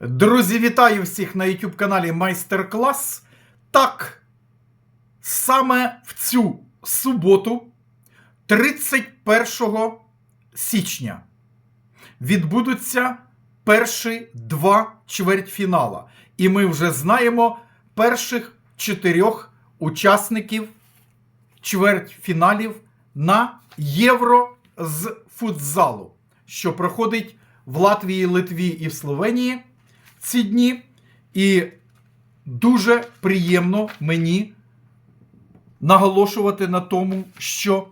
Друзі, вітаю всіх на YouTube каналі Майстер-клас. Так, саме в цю суботу, 31 січня, відбудуться перші два чвертьфінала. І ми вже знаємо перших чотирьох учасників чвертьфіналів на Євро з футзалу, що проходить в Латвії, Литві і в Словенії ці дні. І дуже приємно мені наголошувати на тому, що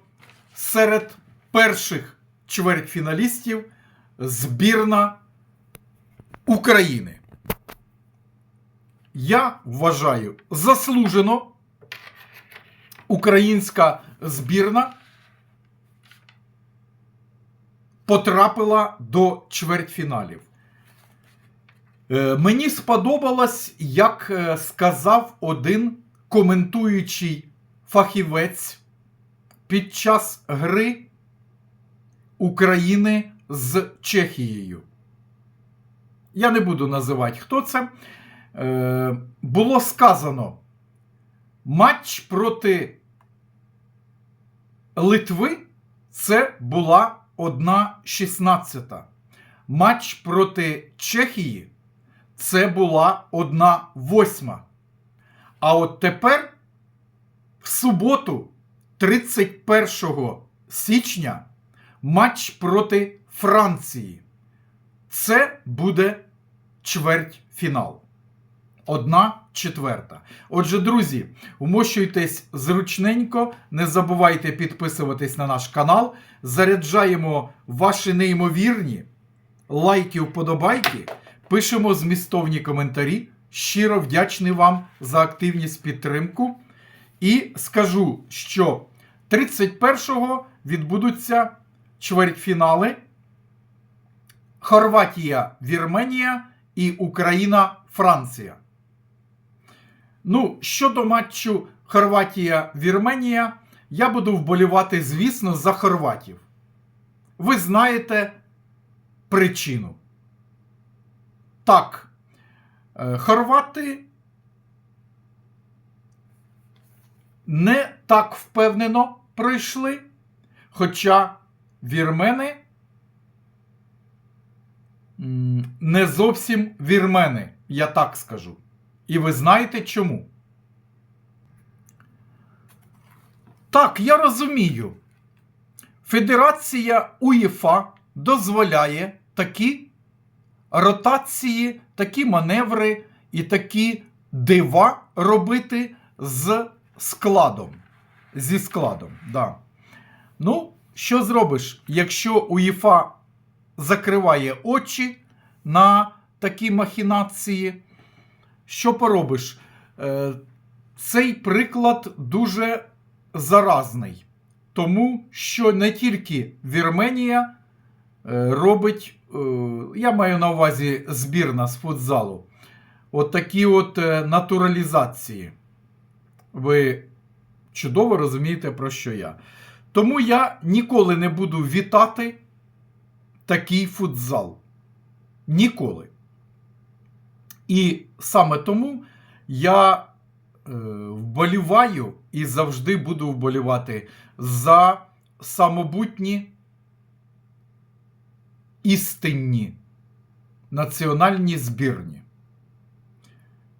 серед перших чвертьфіналістів збірна України. Я вважаю заслужено українська збірна потрапила до чвертьфіналів. Е, Мені сподобалось, як е, сказав один коментуючий фахівець під час гри України з Чехією. Я не буду називати, хто це. Е, Було сказано, матч проти Литви це була одна 16. Матч проти Чехії це була одна восьма. А от тепер, в суботу, 31 січня, матч проти Франції. Це буде чвертьфінал. Одна четверта. Отже, друзі, умощуйтесь зручненько, не забувайте підписуватись на наш канал. Заряджаємо ваші неймовірні лайки, вподобайки. Пишемо змістовні коментарі. Щиро вдячний вам за активність підтримку. І скажу, що 31-го відбудуться чвертьфінали Хорватія, Вірменія і Україна, Франція. Ну, щодо матчу Хорватія-Вірменія, я буду вболівати, звісно, за хорватів. Ви знаєте причину. Так, е, хорвати не так впевнено пройшли, хоча вірмени не зовсім вірмени, я так скажу. І ви знаєте чому? Так, я розумію. Федерація УЄФА дозволяє такі ротації, такі маневри і такі дива робити з складом. Зі складом, да. Ну, що зробиш, якщо УЄФА закриває очі на такі махінації? Що поробиш? Е, Цей приклад дуже заразний, тому що не тільки Вірменія робить, е, я маю на увазі збірна з футзалу, от такі от е, натуралізації. Ви чудово розумієте, про що я. Тому я ніколи не буду вітати такий футзал. Ніколи. І саме тому я е, вболіваю і завжди буду вболівати за самобутні істинні національні збірні.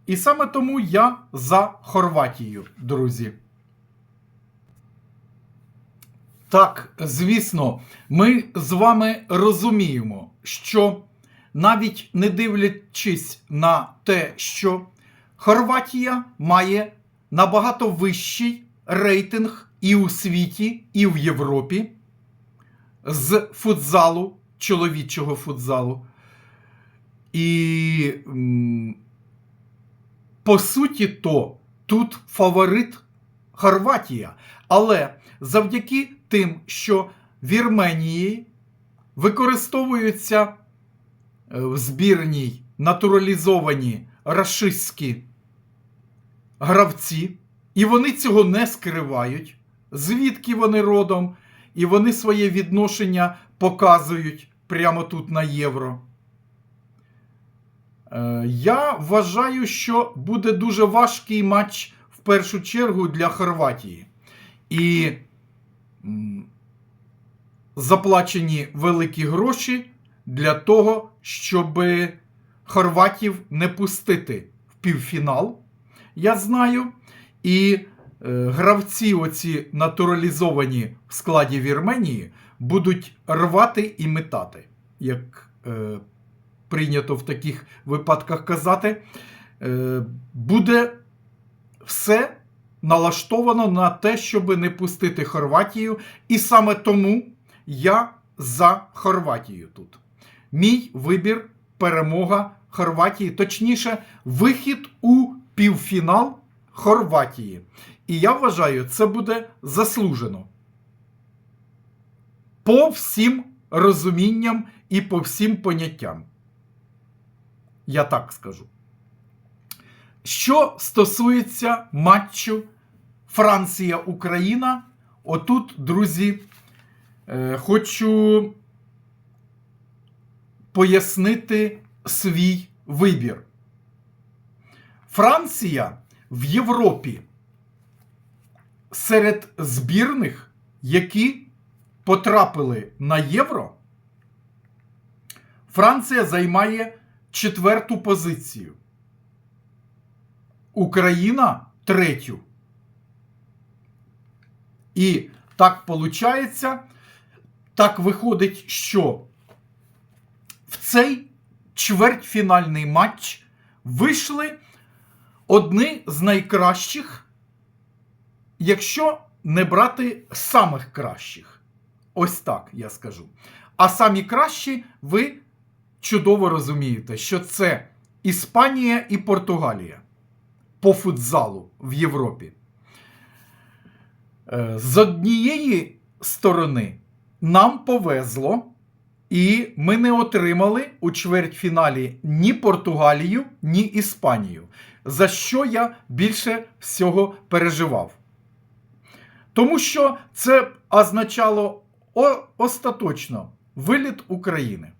І саме тому я за Хорватію, друзі. Так, звісно, ми з вами розуміємо, що навіть не дивлячись на те, що Хорватія має набагато вищий рейтинг і у світі, і в Європі з футзалу, чоловічого футзалу. І по суті, то тут фаворит Хорватія. Але завдяки тим, що Вірменії використовуються е, в збірній натуралізовані рашистські гравці, і вони цього не скривають, звідки вони родом, і вони своє відношення показують прямо тут на євро. Е, Я вважаю, що буде дуже важкий матч в першу чергу для Хорватії. І заплачені великі гроші для того, щоб хорватів не пустити в півфінал. Я знаю. І е, гравці, оці натуралізовані в складі Вірменії, будуть рвати і метати, як е, прийнято в таких випадках казати. Е, буде все налаштовано на те, щоб не пустити Хорватію. І саме тому я за Хорватію тут. Мій вибір перемога Хорватії, точніше, вихід у півфінал Хорватії. І я вважаю, це буде заслужено. По всім розумінням і по всім поняттям. Я так скажу. Що стосується матчу Франція-Україна, отут, друзі, е, хочу пояснити свій вибір. Франція в Європі серед збірних, які потрапили на євро, Франція займає четверту позицію. Україна третю. І так виходить, так виходить, що в цей чвертьфінальний матч вийшли одні з найкращих, якщо не брати самих кращих. Ось так я скажу. А самі кращі ви чудово розумієте, що це Іспанія і Португалія по футзалу в Європі. Е, З однієї сторони нам повезло, і ми не отримали у чвертьфіналі ні Португалію, ні Іспанію, за що я більше всього переживав. Тому що це означало о- остаточно виліт України.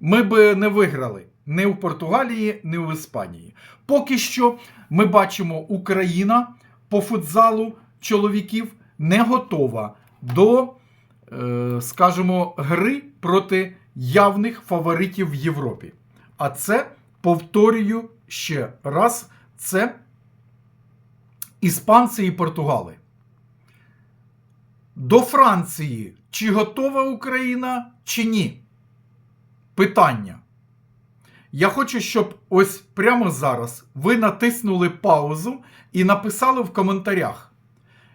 Ми би не виграли ні в Португалії, ні в Іспанії. Поки що ми бачимо, Україна по футзалу чоловіків не готова до, е, скажімо, гри проти явних фаворитів в Європі. А це, повторюю ще раз, це іспанці і португали. До Франції чи готова Україна, чи ні? Питання. Я хочу, щоб ось прямо зараз ви натиснули паузу і написали в коментарях,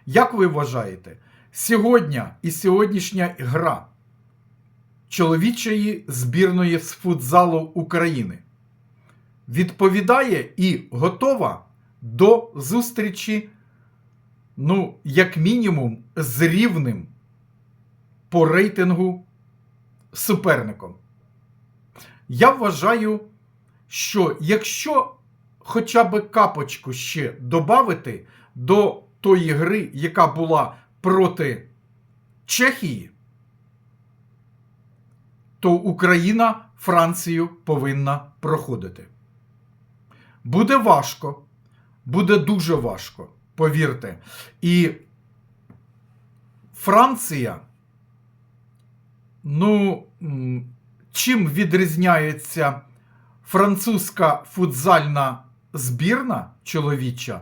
як ви вважаєте, сьогодні і сьогоднішня гра чоловічої збірної з футзалу України відповідає і готова до зустрічі, ну, як мінімум, з рівним по рейтингу суперником. Я вважаю, що якщо хоча б капочку ще додати до тої гри, яка була проти Чехії, то Україна Францію повинна проходити. Буде важко, буде дуже важко, повірте. І Франція, ну, чим відрізняється французька футзальна збірна чоловіча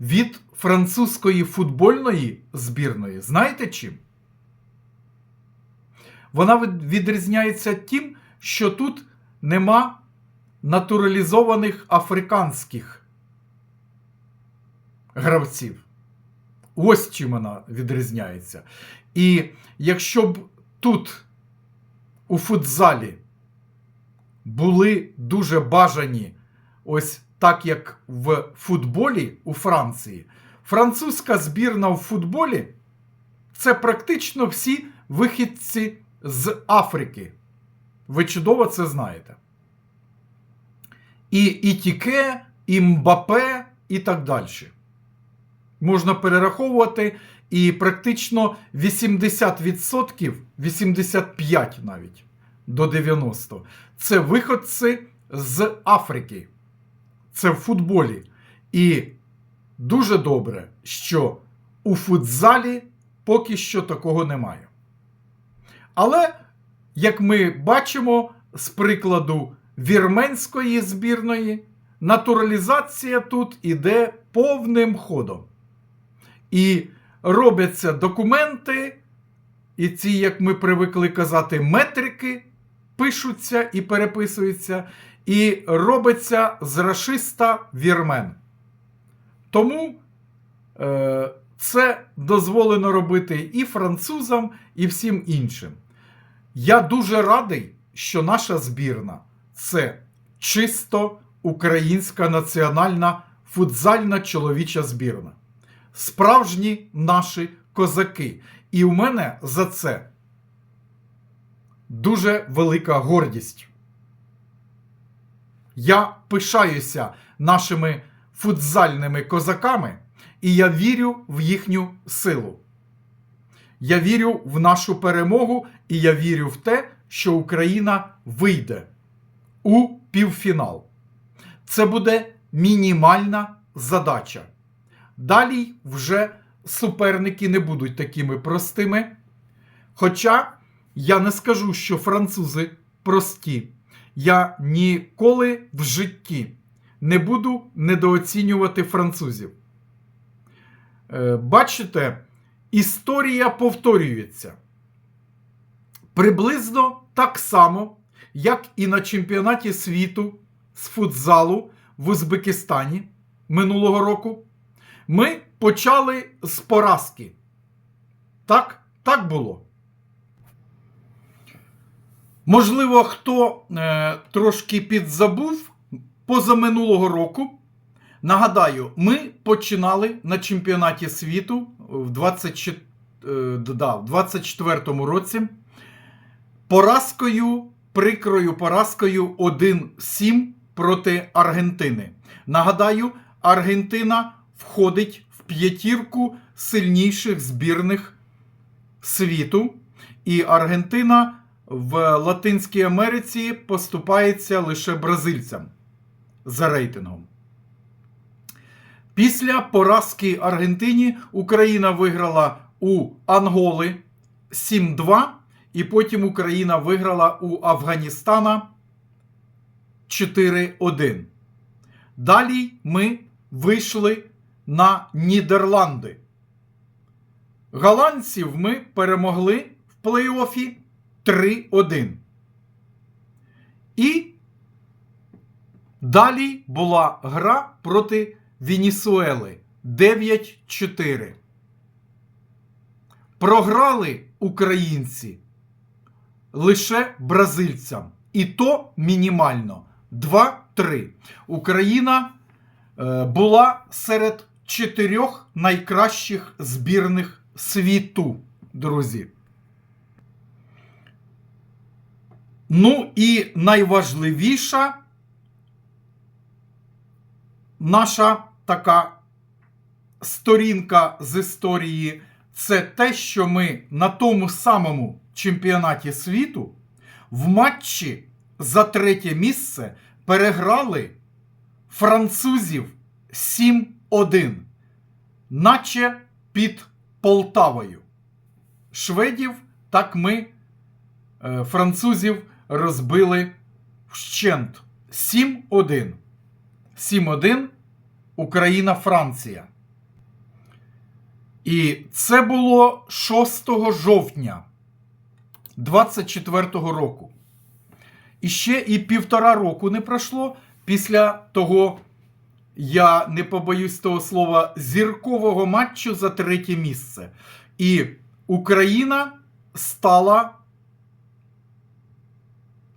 від французької футбольної збірної? Знаєте чим? Вона відрізняється тим, що тут нема натуралізованих африканських гравців. Ось чим вона відрізняється. І якщо б тут у футзалі були дуже бажані, ось так як в футболі у Франції, французька збірна в футболі це практично всі вихідці з Африки. Ви чудово це знаєте. І Ітіке, і Мбапе, і так далі. Можна перераховувати, і практично 80%, 85 навіть до 90% це виходці з Африки. Це в футболі. І дуже добре, що у футзалі поки що такого немає. Але, як ми бачимо з прикладу вірменської збірної, натуралізація тут іде повним ходом. І робляться документи, і ці, як ми привикли казати, метрики пишуться і переписуються, і робиться з рашиста вірмен. Тому е, це дозволено робити і французам, і всім іншим. Я дуже радий, що наша збірна це чисто українська національна футзальна чоловіча збірна. Справжні наші козаки. І у мене за це дуже велика гордість. Я пишаюся нашими футзальними козаками, і я вірю в їхню силу. Я вірю в нашу перемогу, і я вірю в те, що Україна вийде у півфінал. Це буде мінімальна задача. Далі вже суперники не будуть такими простими. Хоча я не скажу, що французи прості. Я ніколи в житті не буду недооцінювати французів. Е, Бачите, історія повторюється. Приблизно так само, як і на чемпіонаті світу з футзалу в Узбекистані минулого року. Ми почали з поразки. Так, так було. Можливо, хто е, трошки підзабув позаминулого року. Нагадаю, ми починали на чемпіонаті світу в 24, е, да, в 24 році поразкою, прикрою поразкою 1-7 проти Аргентини. Нагадаю, Аргентина входить в п'ятірку сильніших збірних світу, і Аргентина в Латинській Америці поступається лише бразильцям за рейтингом. Після поразки Аргентині Україна виграла у Анголи 7-2, і потім Україна виграла у Афганістана 4-1. Далі ми вийшли на Нідерланди. Голландців ми перемогли в плей-офі 3-1. І далі була гра проти Венесуели 9-4. Програли українці лише бразильцям. І то мінімально 2-3. Україна е, була серед чотирьох найкращих збірних світу, друзі. Ну і найважливіша наша така сторінка з історії це те, що ми на тому самому чемпіонаті світу в матчі за третє місце переграли французів 7-1, наче під Полтавою. Шведів так ми е, французів розбили вщент 7-1. 7-1 Україна-Франція. І це було 6 жовтня 24-го року. І ще і півтора року не пройшло після того, я не побоюсь того слова, зіркового матчу за третє місце. І Україна стала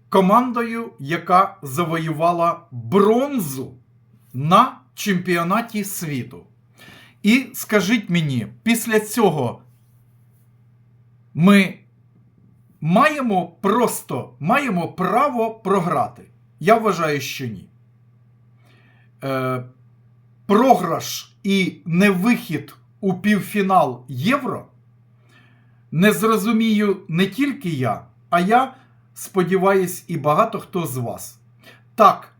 командою, яка завоювала бронзу на чемпіонаті світу. І скажіть мені, після цього ми маємо просто маємо право програти? Я вважаю, що ні. Е, Програш і невихід у півфінал Євро не зрозумію не тільки я, а я сподіваюсь, і багато хто з вас. Так,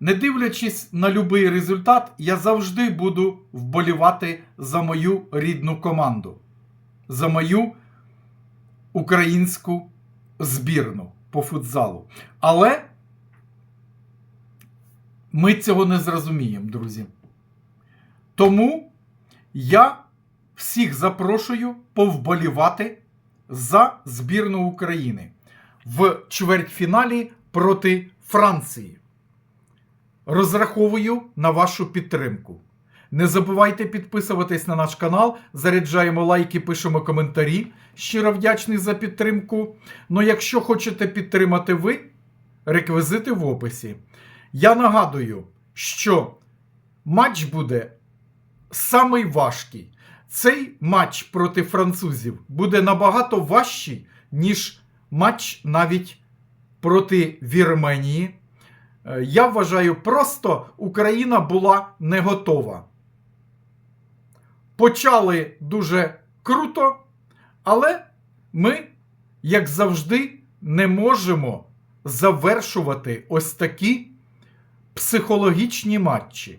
не дивлячись на будь-який результат, я завжди буду вболівати за мою рідну команду, за мою українську збірну по футзалу. Але ми цього не зрозуміємо, друзі. Тому я всіх запрошую повболівати за збірну України в чвертьфіналі проти Франції. Розраховую на вашу підтримку. Не забувайте підписуватись на наш канал, заряджаємо лайки, пишемо коментарі. Щиро вдячний за підтримку. Ну, якщо хочете підтримати ви, реквізити в описі. Я нагадую, що матч буде самий важкий. Цей матч проти французів буде набагато важчий, ніж матч навіть проти Вірменії. Е, Я вважаю, просто Україна була не готова. Почали дуже круто, але ми, як завжди, не можемо завершувати ось такі психологічні матчі.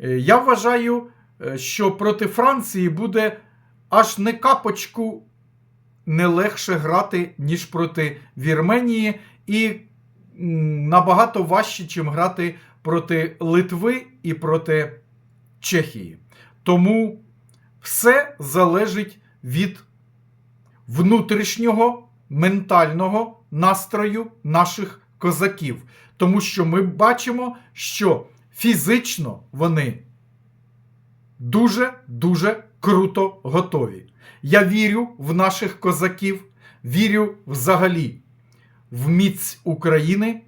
Е, Я вважаю, е, що проти Франції буде аж не капочку не легше грати, ніж проти Вірменії, і набагато важче, чим грати проти Литви і проти Чехії. Тому все залежить від внутрішнього ментального настрою наших козаків. Тому що ми бачимо, що фізично вони дуже-дуже круто готові. Я вірю в наших козаків, вірю взагалі в міць України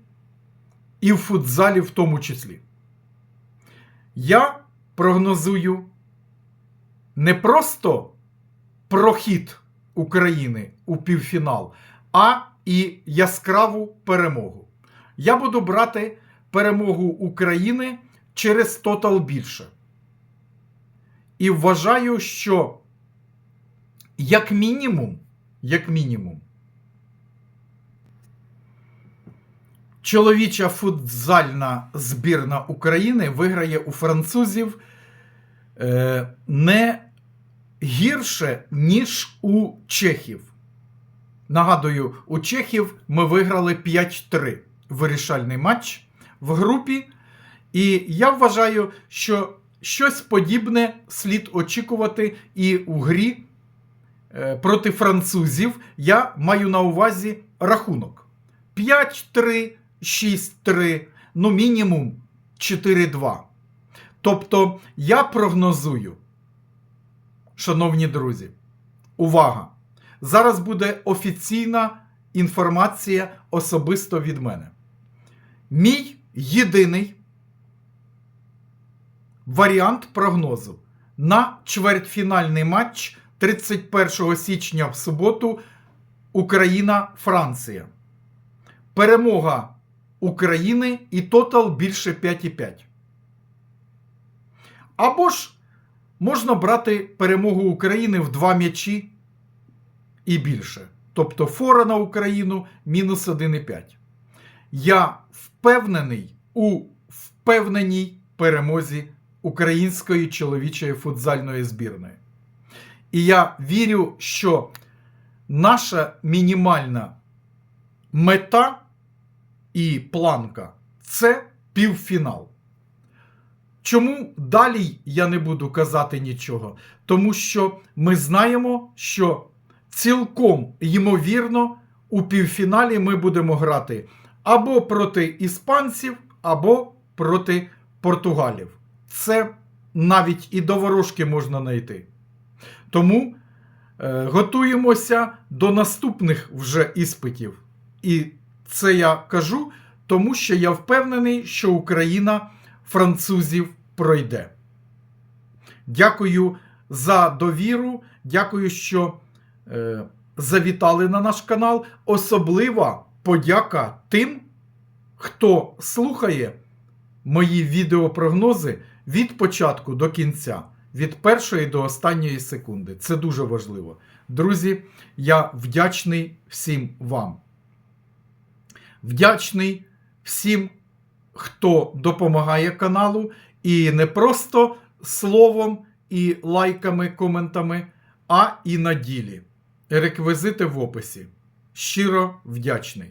і в футзалі в тому числі. Я прогнозую не просто прохід України у півфінал, а і яскраву перемогу. Я буду брати перемогу України через тотал більше. І вважаю, що як мінімум, як мінімум, чоловіча футзальна збірна України виграє у французів е, не гірше, ніж у чехів. Нагадую, у чехів ми виграли 5-3 вирішальний матч в групі. І я вважаю, що щось подібне слід очікувати і у грі е, проти французів. Я маю на увазі рахунок: 5-3, 6-3, ну мінімум 4-2. Тобто я прогнозую, шановні друзі, увага! Зараз буде офіційна інформація особисто від мене. Мій єдиний варіант прогнозу на чвертьфінальний матч 31 січня в суботу Україна-Франція. Перемога України і тотал більше 5,5. Або ж можна брати перемогу України в два м'ячі і більше. Тобто фора на Україну мінус 1,5. Я впевнений у впевненій перемозі української чоловічої футзальної збірної. І я вірю, що наша мінімальна мета і планка це півфінал. Чому далі я не буду казати нічого? Тому що ми знаємо, що цілком ймовірно у півфіналі ми будемо грати або проти іспанців, або проти португалів. Це навіть і до ворожки можна знайти. Тому е, готуємося до наступних вже іспитів. І це я кажу, тому що я впевнений, що Україна французів пройде. Дякую за довіру. Дякую, що е, завітали на наш канал. Особлива подяка тим, хто слухає мої відеопрогнози від початку до кінця, від першої до останньої секунди. Це дуже важливо. Друзі, я вдячний всім вам. Вдячний всім, хто допомагає каналу, і не просто словом і лайками, коментами, а і на ділі. Реквізити в описі. Щиро вдячний.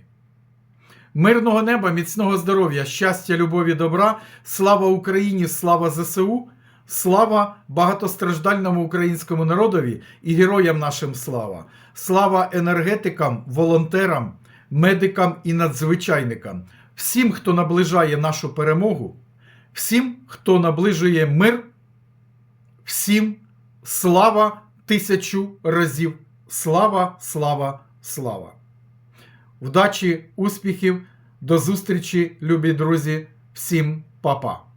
Мирного неба, міцного здоров'я, щастя, любові, добра, слава Україні, слава ЗСУ, слава багатостраждальному українському народові і героям нашим слава, слава енергетикам, волонтерам, медикам і надзвичайникам, всім, хто наближає нашу перемогу, всім, хто наближує мир, всім слава тисячу разів. Слава, слава, слава! Вдачі, успіхів, до зустрічі, любі друзі, всім па-па!